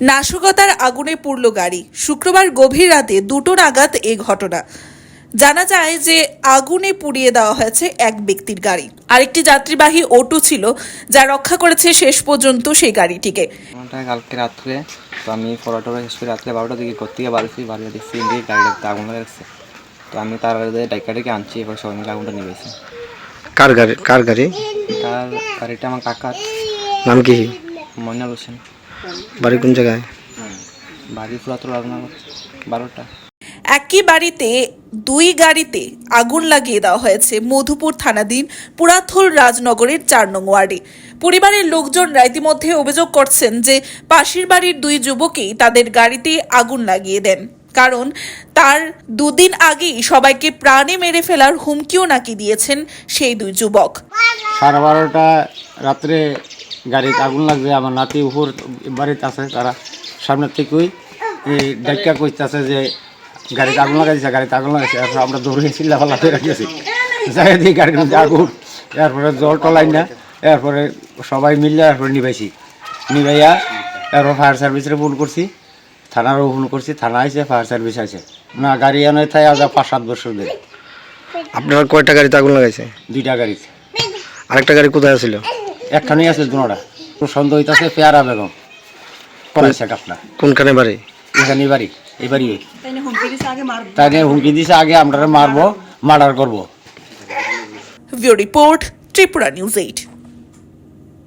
নাশকতার আগুনে পুড়ল গাড়ি। শুক্রবার গভীর রাতে দুটো নাগাদ এ ঘটনা। জানা যায় যে আগুনে পুড়িয়ে দেওয়া হয়েছে এক ব্যক্তির গাড়ি। আরেকটি যাত্রীবাহী অটো ছিল যা রক্ষা করেছে শেষ পর্যন্ত সেই গাড়িটিকে। কালকে রাত্রে তো আমি পরোটা শেষ করে রাত্রে বারোটার দিকে করতে গিয়ে বাড়িছি বাড়ি দেখছি যে গাড়িটা আগুন লাগে রাখছে তো আমি তার আগে ডাইকা ডেকে আনছি এবার সবাই মিলে আগুনটা নিয়েছি কার গাড়ি কার গাড়ি? তার গাড়িটা আমার কাকার। নাম কি? ময়নাল হোসেন। বাড়ি কোন জায়গায়? বাড়ি পুরাতন রাজনগর বারোটা। একই বাড়িতে দুই গাড়িতে আগুন লাগিয়ে দেওয়া হয়েছে মধুপুর থানাধীন পুরাথল রাজনগরের চার নং ওয়ার্ডে। পরিবারের লোকজনরা ইতিমধ্যে অভিযোগ করছেন যে পাশের বাড়ির দুই যুবকই তাদের গাড়িতে আগুন লাগিয়ে দেন। কারণ তার দুদিন আগেই সবাইকে প্রাণে মেরে ফেলার হুমকিও নাকি দিয়েছেন সেই দুই যুবক। সাড়ে বারোটা রাত্রে গাড়িতে আগুন লাগছে আমার নাতি উপর বাড়িতে আছে তারা সামনের থেকেই ডাক্কা কইতেছে যে গাড়িতে আগুন লাগাইছে গাড়িতে আগুন লাগাইছে এরপর আমরা দৌড়ে চিল্লা ফাল্লা করে রাখিয়েছি যাই দিয়ে গাড়ির মধ্যে আগুন এরপরে জল টলাই না এরপরে সবাই মিললে এরপরে নিবাইছি। নিবাইয়া এরপর ফায়ার সার্ভিসে ফোন করছি থানারও ফোন করছি থানা আইছে ফায়ার সার্ভিস আছে না গাড়ি আনে তাই আজ পাঁচ সাত বছর ধরে। আপনার কয়টা গাড়িতে আগুন লাগাইছে? দুইটা গাড়িতে। আরেকটা গাড়ি কোথায় ছিল একখানি আছে দুটা সন্দেহ হইতাছে পেয়ারা বেগম। পড়াইছে আপনার। কোনখানে বাড়ি? এখানে বাড়ি এই বাড়ি তাই নিয়ে হুমকি দিছে আগে আমরা মারবো মার্ডার করব। VO report Tripura news eight.